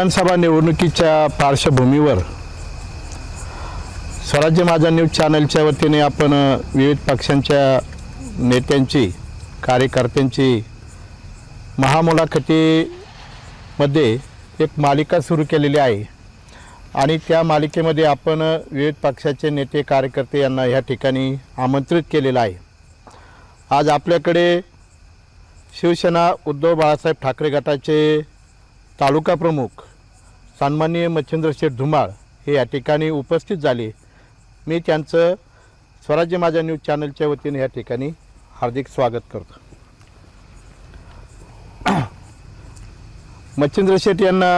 विधानसभा निवडणुकीच्या पार्श्वभूमीवर स्वराज्य माझा न्यूज चॅनलच्या वतीने आपण विविध पक्षांच्या नेत्यांची कार्यकर्त्यांची महामुलाखतीमध्ये एक मालिका सुरू केलेली आहे. आणि त्या मालिकेमध्ये आपण विविध पक्षाचे नेते कार्यकर्ते यांना ह्या ठिकाणी आमंत्रित केलेलं आहे. आज आपल्याकडे शिवसेना उद्धव बाळासाहेब ठाकरे गटाचे तालुका प्रमुख सन्माननीय मच्छिंद्र शेठ धुमाळ हे या ठिकाणी उपस्थित झाले. मी त्यांचं स्वराज्य माझ्या न्यूज चॅनलच्या वतीने या ठिकाणी हार्दिक स्वागत करतो. मच्छिंद्र शेठ यांना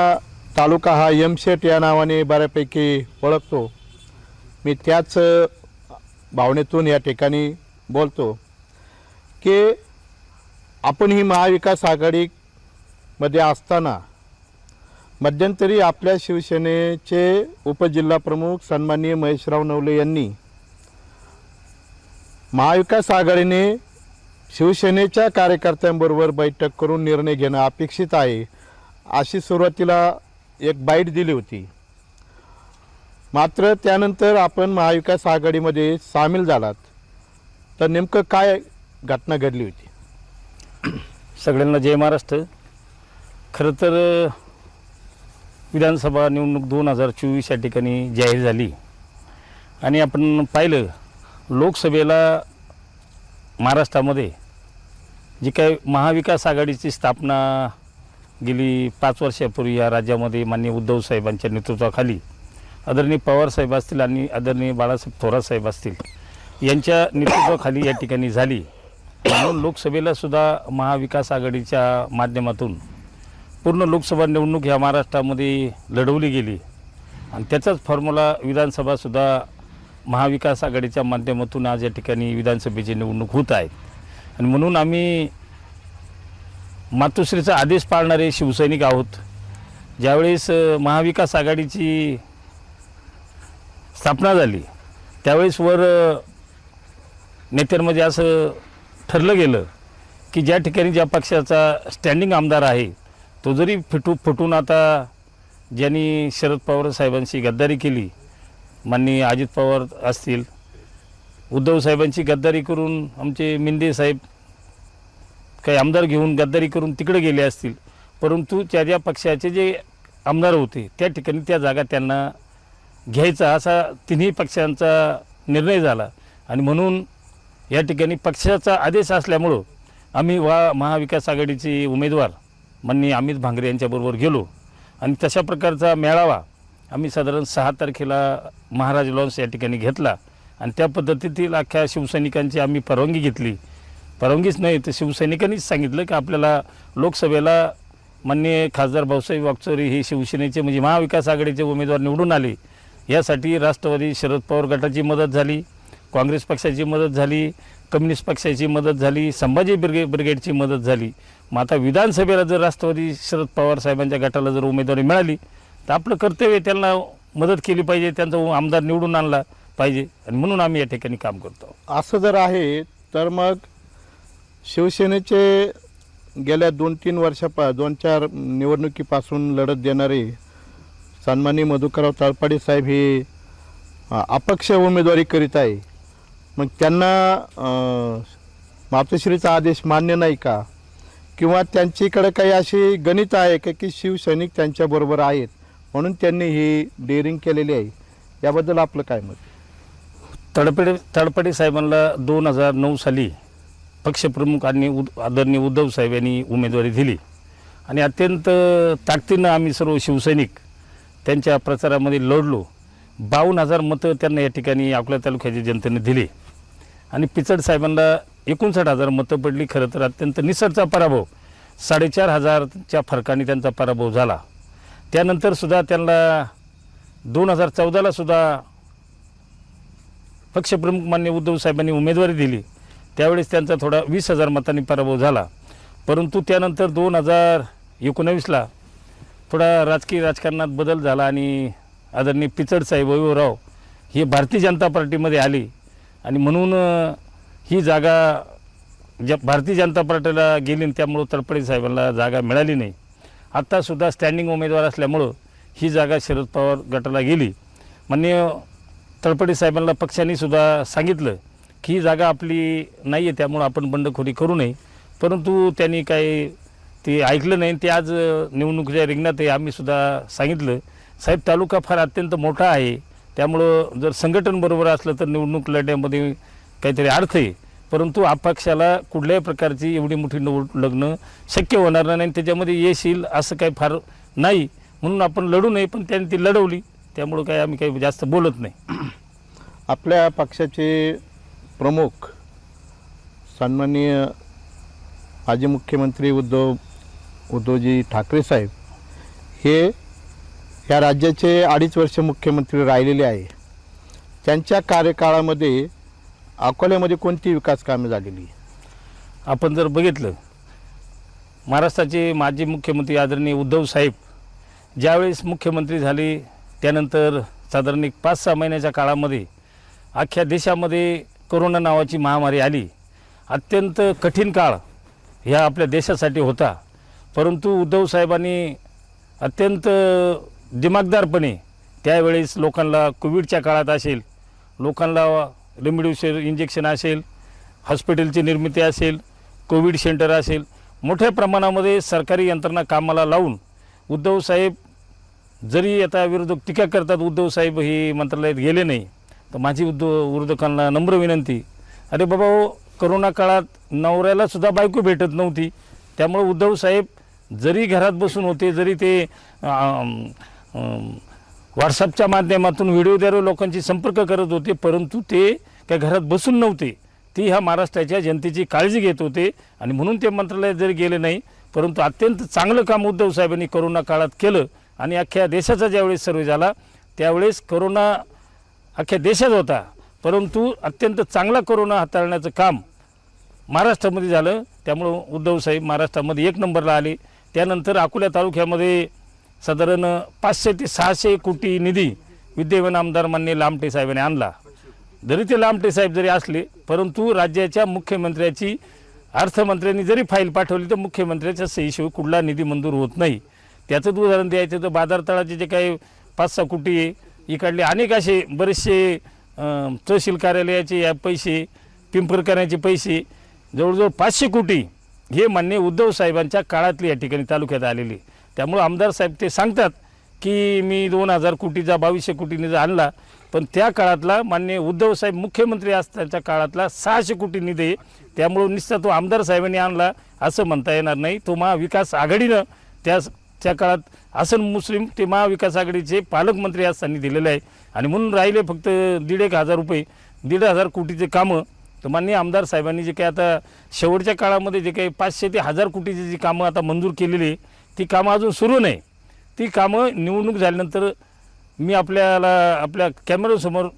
तालुका हा यम शेठ या नावाने बऱ्यापैकी ओळखतो. मी त्याच भावनेतून या ठिकाणी बोलतो की आपण ही महाविकास आघाडीमध्ये असताना मध्यंतरी आपल्या शिवसेनेचे उपजिल्हा प्रमुख सन्माननीय महेशराव नवले यांनी महाविकास आघाडीने शिवसेनेच्या कार्यकर्त्यांबरोबर बैठक करून निर्णय घेणं अपेक्षित आहे अशी सुरुवातीला एक बाईट दिली होती. मात्र त्यानंतर आपण महाविकास आघाडीमध्ये सामील झालात तर नेमकं काय घटना घडली होती? सगळ्यांना जय महाराष्ट्र. खरं तर विधानसभा निवडणूक दोन हजार चोवीस या ठिकाणी जाहीर झाली. आणि आपण पाहिलं लोकसभेला महाराष्ट्रामध्ये जी काही महाविकास आघाडीची स्थापना गेली पाच वर्षापूर्वी या राज्यामध्ये माननीय उद्धव साहेबांच्या नेतृत्वाखाली आदरणीय पवारसाहेब असतील आणि आदरणीय बाळासाहेब थोरातसाहेब असतील यांच्या नेतृत्वाखाली या ठिकाणी झाली. म्हणून लोकसभेला सुद्धा महाविकास आघाडीच्या माध्यमातून पूर्ण लोकसभा निवडणूक ह्या महाराष्ट्रामध्ये लढवली गेली. आणि त्याचाच फॉर्म्युला विधानसभासुद्धा महाविकास आघाडीच्या माध्यमातून आज या ठिकाणी विधानसभेची निवडणूक होत आहेत आणि म्हणून आम्ही मातोश्रीचा आदेश पाळणारे शिवसैनिक आहोत. ज्यावेळेस महाविकास आघाडीची स्थापना झाली त्यावेळेस वर नेत्यांमध्ये असं ठरलं गेलं की ज्या ठिकाणी ज्या पक्षाचा स्टँडिंग आमदार आहे तो जरी फिटू फुटून आता ज्यांनी शरद पवार साहेबांशी गद्दारी केली माननीय अजित पवार असतील उद्धव साहेबांची गद्दारी करून आमचे मिंदे साहेब काही आमदार घेऊन गद्दारी करून तिकडे गेले असतील परंतु त्या ज्या पक्षाचे जे आमदार होते त्या ठिकाणी त्या जागा त्यांना घ्यायचा असा तिन्ही पक्षांचा निर्णय झाला. आणि म्हणून या ठिकाणी पक्षाचा आदेश असल्यामुळं आम्ही वा महाविकास आघाडीचे उमेदवार माननीय अमित भांगरे यांच्याबरोबर गेलो. आणि तशा प्रकारचा मेळावा आम्ही साधारण सहा तारखेला महाराज लॉन्स या ठिकाणी घेतला. आणि त्या पद्धतीतील अख्ख्या शिवसैनिकांची आम्ही परवानगी घेतली. परवानगीच नाही तर शिवसैनिकांनीच सांगितलं की आपल्याला लोकसभेला माननीय खासदार भाऊसाहेब वागचोरी हे शिवसेनेचे म्हणजे महाविकास आघाडीचे उमेदवार निवडून आले. यासाठी राष्ट्रवादी शरद पवार गटाची मदत झाली काँग्रेस पक्षाची मदत झाली कम्युनिस्ट पक्षाची मदत झाली संभाजी ब्रिगे ब्रिगेडची मदत झाली. मग आता विधानसभेला जर राष्ट्रवादी शरद पवार साहेबांच्या गटाला जर उमेदवारी मिळाली तर आपलं कर्तव्य त्यांना मदत केली पाहिजे त्यांचा आमदार निवडून आणला पाहिजे. आणि म्हणून आम्ही या ठिकाणी काम करतो. असं जर आहे तर मग शिवसेनेचे गेल्या दोन तीन वर्षापा दोन चार निवडणुकीपासून लढत देणारे सन्मानी मधुकरराव तळपाडे साहेब हे अपक्ष उमेदवारी करीत आहे. मग त्यांना मातोश्रीचा आदेश मान्य नाही का? किंवा त्यांच्याकडे काही अशी गणित आहे का की शिवसैनिक त्यांच्याबरोबर आहेत? म्हणून त्यांनी ही डेअरिंग केलेली आहे. याबद्दल आपलं काय मत? तडपडे तडपडे साहेबांना दोन हजार नऊ साली पक्षप्रमुख आणि उद आदरणीय उद्धव साहेब यांनी उमेदवारी दिली. आणि अत्यंत ताकदीनं आम्ही सर्व शिवसैनिक त्यांच्या प्रचारामध्ये लढलो. बावन्न हजार मतं त्यांना या ठिकाणी अकोला तालुक्याच्या जनतेने दिली. आणि पिचड साहेबांना एकोणसाठ हजार मतं पडली. खरं तर अत्यंत निसटचा पराभव. साडेचार हजारच्या फरकाने त्यांचा पराभव झाला. त्यानंतर सुद्धा त्यांना दोन हजार चौदाला सुद्धा पक्षप्रमुख मान्य उद्धव साहेबांनी उमेदवारी दिली. त्यावेळेस त्यांचा थोडा वीस हजार मतांनी पराभव झाला. परंतु त्यानंतर दोन हजार एकोणावीसला थोडा राजकीय राजकारणात बदल झाला आणि आदरणीय पिचड साहेब वैभवराव हे भारतीय जनता पार्टीमध्ये आले. आणि म्हणून ही जागा ज्या भारतीय जनता पार्टीला गेली आणि त्यामुळं तडपडे साहेबांना जागा मिळाली नाही. आत्तासुद्धा स्टँडिंग उमेदवार असल्यामुळं ही जागा शरद पवार गटाला गेली. माननीय तळपडे साहेबांना पक्षाने सुद्धा सांगितलं की ही जागा आपली नाही आहे त्यामुळं आपण बंडखोरी करू नये. परंतु त्यांनी काही ते ऐकलं नाही ते आज निवडणुकीच्या रिंगणात आहे आम्हीसुद्धा सांगितलं. साहेब तालुका फार अत्यंत मोठा आहे. त्यामुळं जर संघटन बरोबर असलं तर निवडणूक लढण्यामध्ये काहीतरी अर्थ आहे. परंतु अपक्षाला कुठल्याही प्रकारची एवढी मोठी निवड लग्न शक्य होणार नाही आणि त्याच्यामध्ये यश येईल असं काही फार नाही. म्हणून आपण लढू नये पण त्यांनी ती लढवली. त्यामुळं काही आम्ही काही जास्त बोलत नाही. आपल्या पक्षाचे प्रमुख सन्माननीय माजी मुख्यमंत्री उद्धव उद्धवजी ठाकरे साहेब हे या राज्याचे अडीच वर्ष मुख्यमंत्री राहिलेले आहे. त्यांच्या कार्यकाळामध्ये अकोल्यामध्ये कोणती विकास कामे झालेली? आपण जर बघितलं महाराष्ट्राचे माजी मुख्यमंत्री आदरणीय उद्धव साहेब ज्यावेळेस मुख्यमंत्री झाले त्यानंतर साधारण एक पाच सहा महिन्याच्या काळामध्ये अख्ख्या देशामध्ये कोरोना नावाची महामारी आली. अत्यंत कठीण काळ ह्या आपल्या देशासाठी होता. परंतु उद्धव साहेबांनी अत्यंत दिमागदारपणे त्यावेळेस लोकांना कोविडच्या काळात असेल लोकांना रेमडिसिव्हर इंजेक्शन असेल हॉस्पिटलची निर्मिती असेल कोविड सेंटर असेल मोठ्या प्रमाणामध्ये सरकारी यंत्रणा कामाला लावून उद्धव साहेब जरी आता विरोधक टीका करतात उद्धव साहेब हे मंत्रालयात गेले नाही तर माझी उद्धव विरोधकांना नम्र विनंती अरे बाबा हो करोना काळात नवऱ्यालासुद्धा बायको भेटत नव्हती त्यामुळे उद्धव साहेब जरी घरात बसून होते जरी ते व्हॉट्सअपच्या माध्यमातून व्हिडिओद्वारे लोकांशी संपर्क करत होते परंतु ते काय घरात बसून नव्हते. ती ह्या महाराष्ट्राच्या जनतेची काळजी घेत होते आणि म्हणून ते मंत्रालयात जरी गेले नाही परंतु अत्यंत चांगलं काम उद्धव साहेबांनी करोना काळात केलं आणि अख्ख्या देशाचा ज्यावेळेस सर्वे झाला त्यावेळेस करोना अख्ख्या देशात होता. परंतु अत्यंत चांगला करोना हाताळण्याचं काम महाराष्ट्रामध्ये झालं. त्यामुळं उद्धव साहेब महाराष्ट्रामध्ये एक नंबरला आले. त्यानंतर अकोला तालुक्यामध्ये साधारण पाचशे ते सहाशे कोटी निधी विद्यमान आमदार मान्य लामटे साहेबांनी आणला. जरी ते लामटे साहेब जरी असले परंतु राज्याच्या मुख्यमंत्र्याची अर्थमंत्र्यांनी जरी फाईल पाठवली तर मुख्यमंत्र्याच्या सहीशिवाय कुठला निधी मंजूर होत नाही. त्याचंच उदाहरण द्यायचं तर बाजारतळाचे जे काही पाच सहा कोटी आहे इकडले अनेक असे बरेचसे तहसील कार्यालयाचे या पैसे पिंपरकरांचे पैसे जवळजवळ पाचशे कोटी हे मान्य उद्धव साहेबांच्या काळातले या ठिकाणी तालुक्यात आलेले. त्यामुळं आमदार साहेब ते सांगतात की मी दोन हजार कोटीचा बावीसशे कोटी निधी आणला. पण त्या काळातला मान्य उद्धवसाहेब मुख्यमंत्री असताच्या काळातला सहाशे कोटी निधी आहे. त्यामुळं निश्चित तो आमदार साहेबांनी आणला असं म्हणता येणार नाही. तो महाविकास आघाडीनं त्या त्या काळात हसन मुस्लिम ते महाविकास आघाडीचे पालकमंत्री असताना दिलेले आहे. आणि म्हणून राहिले फक्त दीड एक हजार रुपये दीड हजार कोटीचे कामं. तर मान्य आमदार साहेबांनी जे काही आता शेवटच्या काळामध्ये जे काही पाचशे ते हजार कोटीची जी कामं आता मंजूर केलेली आहे, ती कामं अजून सुरू नाही. ती कामं निवडणूक झाल्यानंतर मी आपल्याला आपल्या कॅमेऱ्यासमोर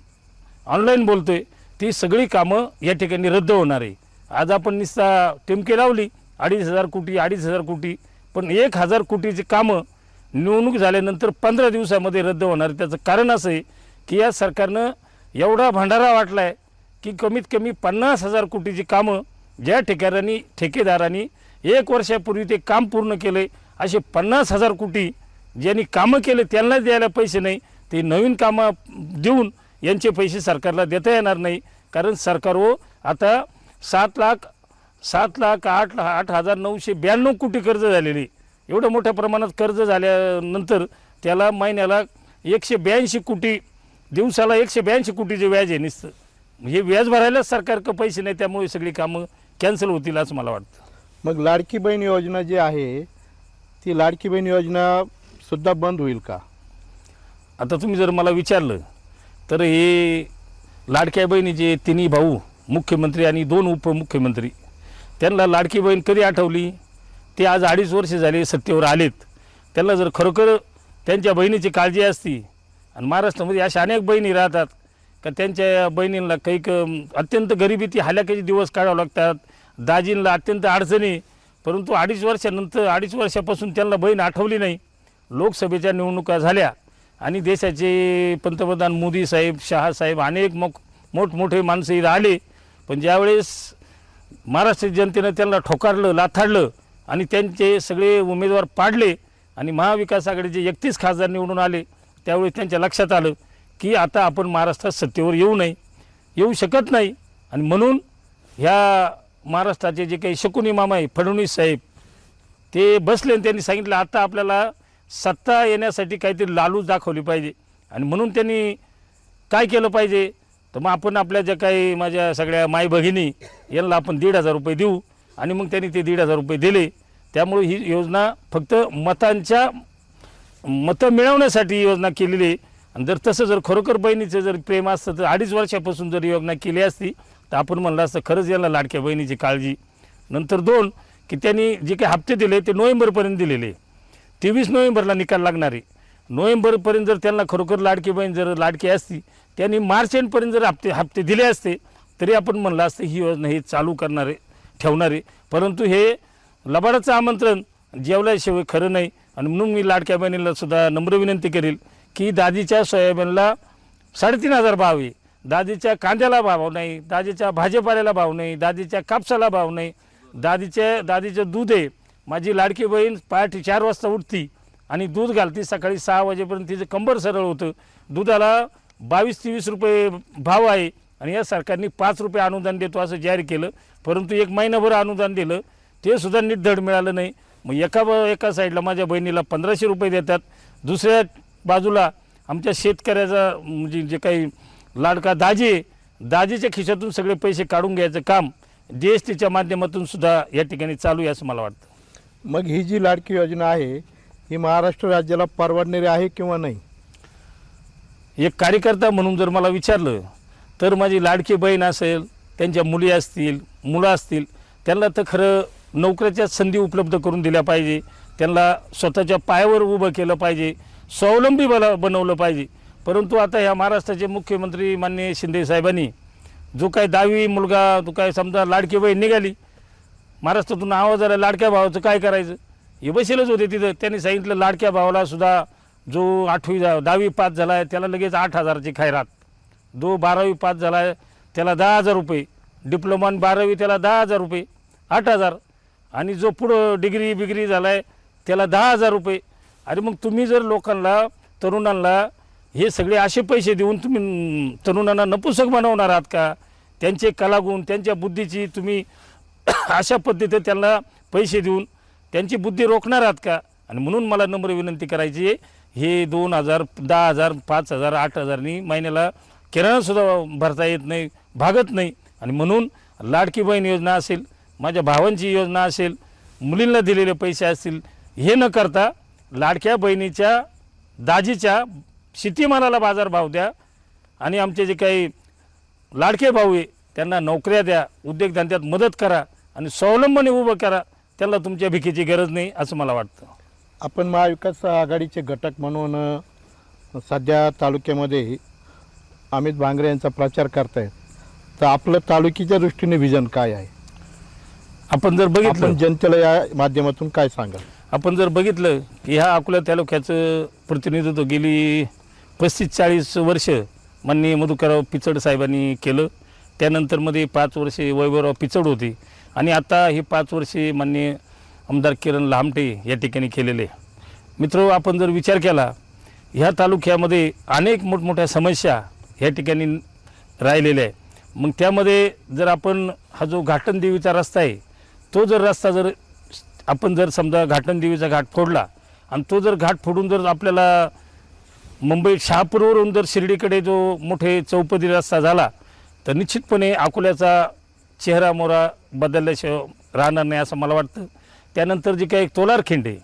ऑनलाईन बोलतो आहे ती सगळी कामं या ठिकाणी रद्द होणार आहे. आज आपण निस्ता टेमके लावली अडीच हजार कोटी अडीच हजार कोटी पण एक हजार कोटीची कामं निवडणूक झाल्यानंतर पंधरा दिवसामध्ये रद्द होणार आहे. त्याचं कारण असं आहे की या सरकारनं एवढा भंडारा वाटला आहे की कमीत कमी पन्नास हजार कोटीची कामं ज्या ठिकाणी ठेकेदारांनी एक वर्षापूर्वी ते काम पूर्ण केले असे पन्नास हजार कोटी ज्यांनी कामं केले त्यांनाच द्यायला पैसे नाही. ते नवीन कामं देऊन यांचे पैसे सरकारला देता येणार नाही. कारण सरकार हो आता सात लाख सात लाख आठ आठ हजार नऊशे ब्याण्णव कोटी कर्ज झालेली एवढं मोठ्या प्रमाणात कर्ज झाल्यानंतर त्याला महिन्याला एकशे ब्याऐंशी कोटी दिवसाला एकशे ब्याऐंशी कोटीचे व्याज आहे नुसतं. हे व्याज भरायलाच सरकारकडे पैसे नाही त्यामुळे सगळी कामं कॅन्सल होतील असं मला वाटतं. मग लाडकी बहीण योजना जी आहे ती लाडकी बहीण योजना सुद्धा बंद होईल का? आता तुम्ही जर मला विचारलं तर हे लाडक्या बहिणीचे तिन्ही भाऊ मुख्यमंत्री आणि दोन उपमुख्यमंत्री त्यांना लाडकी बहीण कधी आठवली? ते आज अडीच वर्ष झाले सत्तेवर आलेत. त्यांना जर खरोखर त्यांच्या बहिणीची काळजी असती आणि महाराष्ट्रामध्ये अशा अनेक बहिणी राहतात का त्यांच्या बहिणींना काही अत्यंत अत्यंत गरिबीती हालाकीचे दिवस काढावे लागतात. दाजींना अत्यंत अडचणी परंतु अडीच वर्षानंतर अडीच वर्षापासून त्यांना बहीण आठवली नाही. लोकसभेच्या निवडणुका झाल्या आणि देशाचे पंतप्रधान मोदी साहेब शहा साहेब अनेक मोक मोठमोठे माणसं इथं आले पण ज्यावेळेस महाराष्ट्र जनतेनं त्यांना ठोकारलं लाथाडलं आणि त्यांचे सगळे उमेदवार पाडले आणि महाविकास आघाडीचे एकतीस खासदार निवडून आले त्यावेळी त्यांच्या लक्षात आलं की आता आपण महाराष्ट्रात सत्तेवर येऊ नये. येऊ शकत नाही आणि म्हणून ह्या महाराष्ट्राचे जे काही शकुनी मामा आहे फडणवीस साहेब ते बसले आणि त्यांनी सांगितलं आता आपल्याला सत्ता येण्यासाठी काहीतरी लालूच दाखवली पाहिजे. आणि म्हणून त्यांनी काय केलं पाहिजे? तर मग आपण आपल्या ज्या काही माझ्या सगळ्या माई भगिनी यांना आपण दीड हजार रुपये देऊ. आणि मग त्यांनी ते दीड हजार रुपये दिले. त्यामुळे ही योजना फक्त मतांच्या मतं मिळवण्यासाठी ही योजना केलेली आहे. आणि जर तसं जर खरोखर बहिणीचं जर प्रेम असतं तर अडीच वर्षापासून जर योजना केली असती तर आपण म्हणलं असतं खरंच याला लाडक्या बहिणीची काळजी. नंतर दोन की त्यांनी जे काही हप्ते दिले ते नोव्हेंबरपर्यंत दिलेले. तेवीस नोव्हेंबरला निकाल लागणार. आहे नोव्हेंबरपर्यंत जर त्यांना खरोखर लाडकी बहीण जर लाडकी असती त्यांनी मार्च एंडपर्यंत जर हप्ते हप्ते दिले असते तरी आपण म्हणलं असतं ही योजना हे चालू करणारे ठेवणारे. परंतु हे लबाडाचं आमंत्रण जेवल्याशिवाय खरं नाही. आणि म्हणून मी लाडक्या बहिणीला सुद्धा नम्र विनंती करेल की दादीच्या सोयाबीनला साडेतीन हजार भाव आहे. दादीच्या कांद्याला भाव नाही दादीच्या भाजीपाल्याला भाव नाही दादीच्या कापसाला भाव नाही. दादीच्या दादीचं दूध आहे. माझी लाडकी बहीण पहाटे चार वाजता उठती आणि दूध घालती. सकाळी सहा वाजेपर्यंत तिचं कंबर सरळ होतं. दुधाला बावीस तेवीस रुपये भाव आहे आणि या सरकारने पाच रुपये अनुदान देतो असं जाहीर केलं. परंतु एक महिनाभर अनुदान दिलं. ते सुद्धा नीट धड मिळालं नाही. मग एका ब- एका साईडला माझ्या बहिणीला पंधराशे रुपये देतात. दुसऱ्या बाजूला आमच्या शेतकऱ्याचा म्हणजे जे काही लाडका दाजी दाजीच्या खिशातून सगळे पैसे काढून घ्यायचं काम जी एस टीच्या माध्यमातून सुद्धा या ठिकाणी चालू आहे असं मला वाटतं. मग ही जी लाडकी योजना आहे ही महाराष्ट्र राज्याला परवडणारी आहे किंवा नाही? एक कार्यकर्ता म्हणून जर मला विचारलं तर माझी लाडकी बहीण असेल त्यांच्या मुली असतील मुलं असतील त्यांना तर खरं नोकऱ्याच्या संधी उपलब्ध करून दिल्या पाहिजे. त्यांना स्वतःच्या पायावर उभं केलं पाहिजे. स्वावलंबी बला बनवलं पाहिजे. परंतु आता ह्या महाराष्ट्राचे मुख्यमंत्री माननीय शिंदे साहेबांनी जो काय दहावी मुलगा जो काय समजा लाडकी बहीण निघाली महाराष्ट्रातून आवाज आला लाडक्या भावाचं काय करायचं? हे बसेलच होते तिथं. त्यांनी सांगितलं लाडक्या भावाला सुद्धा जो आठवी जा दहावी पास झाला आहे त्याला लगेच आठ हजाराची खैरात. जो बारावी पास झाला आहे त्याला दहा हजार रुपये. डिप्लोमा बारावी त्याला दहा हजार रुपये. आठ हजार. आणि जो पुढं डिग्री बिग्री झाला आहे त्याला दहा हजार रुपये. अरे मग तुम्ही जर लोकांना तरुणांना हे सगळे असे पैसे देऊन तुम्ही तरुणांना नपुसक बनवणार आहात का? त्यांचे कलागुण त्यांच्या बुद्धीची तुम्ही अशा पद्धतीने त्यांना पैसे देऊन त्यांची बुद्धी रोखणार आहात का? आणि म्हणून मला नम्र विनंती करायची आहे हे दोन हजार दहा हजार पाच हजार आठ हजारनी महिन्याला किराणासुद्धा भरता येत नाही भागत नाही. आणि म्हणून लाडकी बहीण योजना असेल माझ्या भावांची योजना असेल मुलींना दिलेले पैसे असतील हे न करता लाडक्या बहिणीच्या दाजीच्या शेतीमालाला बाजारभाव द्या आणि आमचे जे काही लाडके भाऊ आहे त्यांना नोकऱ्या द्या उद्योगधंद्यात मदत करा आणि स्वावलंबने उभं करा त्यांना तुमच्या भिकेची गरज नाही असं मला वाटतं. आपण महाविकास आघाडीचे घटक म्हणून सध्या तालुक्यामध्ये अमित भांगरे यांचा प्रचार करतायत. तर आपलं तालुक्याच्या दृष्टीने विजन काय आहे? आपण जर बघितलं जनतेला या माध्यमातून काय सांगाल? आपण जर बघितलं की ह्या अकोला तालुक्याचं प्रतिनिधित्व गेली पस्तीस चाळीस वर्ष माननीय मधुकरराव पिचड साहेबांनी केलं. त्यानंतरमध्ये पाच वर्षे वैभवराव पिचड होते. आणि आता हे पाच वर्षे माननीय आमदार किरण लामटे या ठिकाणी केलेले. मित्र आपण जर विचार केला ह्या तालुक्यामध्ये अनेक मोठमोठ्या समस्या ह्या ठिकाणी राहिलेल्या आहे मग त्यामध्ये जर आपण हा जो घाटनदेवीचा रस्ता आहे तो जर रस्ता जर आपण जर समजा घाटनदेवीचा घाट फोडला आणि तो जर घाट फोडून जर आपल्याला मुंबई शहापूरवरून जर शिर्डीकडे जो मोठे चौपदी रस्ता झाला तर निश्चितपणे अकोल्याचा चेहरा मोरा बदलल्याशिवाय राहणार नाही असं मला वाटतं. त्यानंतर जी काही तोलारखिंड आहे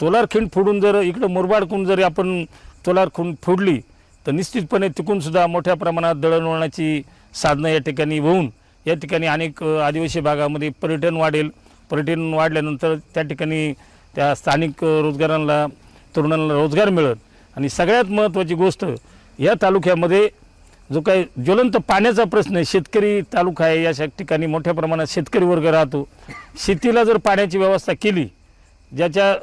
तोलारखिंड फोडून जर इकडं मुरबाडकून जर आपण तोलारखिंड फोडली तर निश्चितपणे तिकूनसुद्धा मोठ्या प्रमाणात दळणवळणाची साधनं या ठिकाणी होऊन या ठिकाणी अनेक आदिवासी भागामध्ये पर्यटन वाढेल. पर्यटन वाढल्यानंतर त्या ठिकाणी त्या स्थानिक रोजगारांना तरुणांना रोजगार मिळत आणि सगळ्यात महत्त्वाची गोष्ट या तालुक्यामध्ये जो काही ज्वलंत पाण्याचा प्रश्न आहे शेतकरी तालुका आहे या ठिकाणी मोठ्या प्रमाणात शेतकरी वर्ग राहतो. शेतीला जर पाण्याची व्यवस्था केली ज्याच्या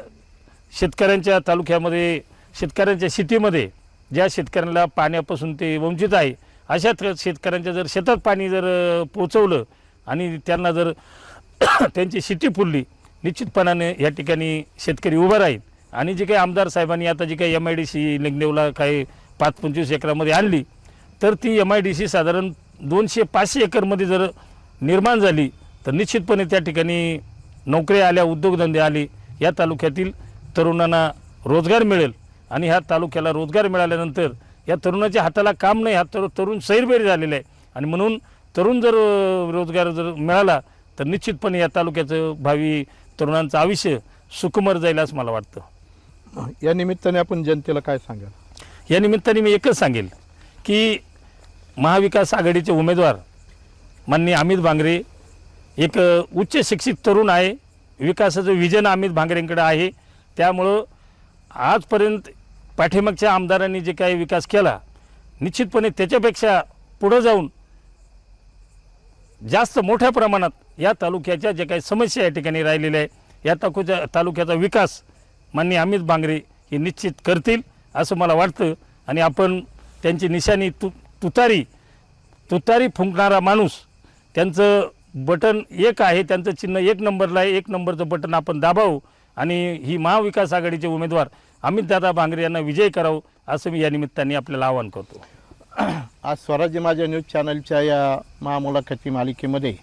शेतकऱ्यांच्या तालुक्यामध्ये शेतकऱ्यांच्या शेतीमध्ये ज्या शेतकऱ्यांना पाण्यापासून ते वंचित आहे अशा शेतकऱ्यांच्या जर शेतात पाणी जर पोचवलं आणि त्यांना जर त्यांची शेती फुलली निश्चितपणाने या ठिकाणी शेतकरी उभा राहील. आणि जे काही आमदार साहेबांनी आता जी काही एम आय डी सी लिंगदेवला काही पाच पंचवीस एकरामध्ये आणली तर ती एम आय डी सी साधारण दोनशे पाचशे एकरमध्ये जर निर्माण झाली तर निश्चितपणे त्या ठिकाणी नोकऱ्या आल्या उद्योगधंदे आले या तालुक्यातील तरुणांना रोजगार मिळेल. आणि ह्या तालुक्याला रोजगार मिळाल्यानंतर या तरुणाच्या हाताला काम नाही हा तर तरुण सैरबैर झालेला आहे. आणि म्हणून तरुण जर रोजगार जर मिळाला तर निश्चितपणे या तालुक्याचं भावी तरुणांचं आयुष्य सुखमर जाईल असं मला वाटतं. या निमित्ताने आपण जनतेला काय सांगाल? या निमित्ताने मी एकच सांगेल की महाविकास आघाडीचे उमेदवार माननीय अमित भांगरे एक उच्च शिक्षित तरुण आहे. विकासाचं विजन अमित भांगरेंकडे आहे. त्यामुळं आजपर्यंत पाठीमागच्या आमदारांनी जे काही विकास केला निश्चितपणे त्याच्यापेक्षा पुढं जाऊन जास्त मोठ्या प्रमाणात या तालुक्याच्या जे काही समस्या या ठिकाणी राहिलेल्या आहे या तालुक्याच्या तालुक्याचा विकास माननीय अमित बांगरे हे निश्चित करतील असं मला वाटतं. आणि आपण त्यांची निशाणी तु तुतारी तुतारी फुंकणारा माणूस त्यांचं बटन एक आहे त्यांचं चिन्ह एक नंबरला आहे एक नंबरचं बटन आपण दाबावू आणि ही महाविकास आघाडीचे उमेदवार अमितदादा बांगरे यांना विजय करावं असं मी या निमित्ताने आपल्याला आवाहन करतो. आज स्वराज्य माझ्या न्यूज चॅनलच्या या महामुलाखती मालिकेमध्ये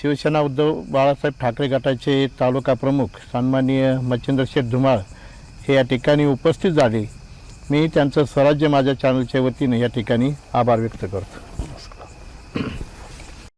शिवसेना उद्धव बाळासाहेब ठाकरे गटाचे तालुका प्रमुख सन्माननीय मच्छिंद्र शेठ धुमाळ हे या ठिकाणी उपस्थित झाले. मी त्यांचं स्वराज्य माझ्या चॅनलच्या वतीने या ठिकाणी आभार व्यक्त करतो.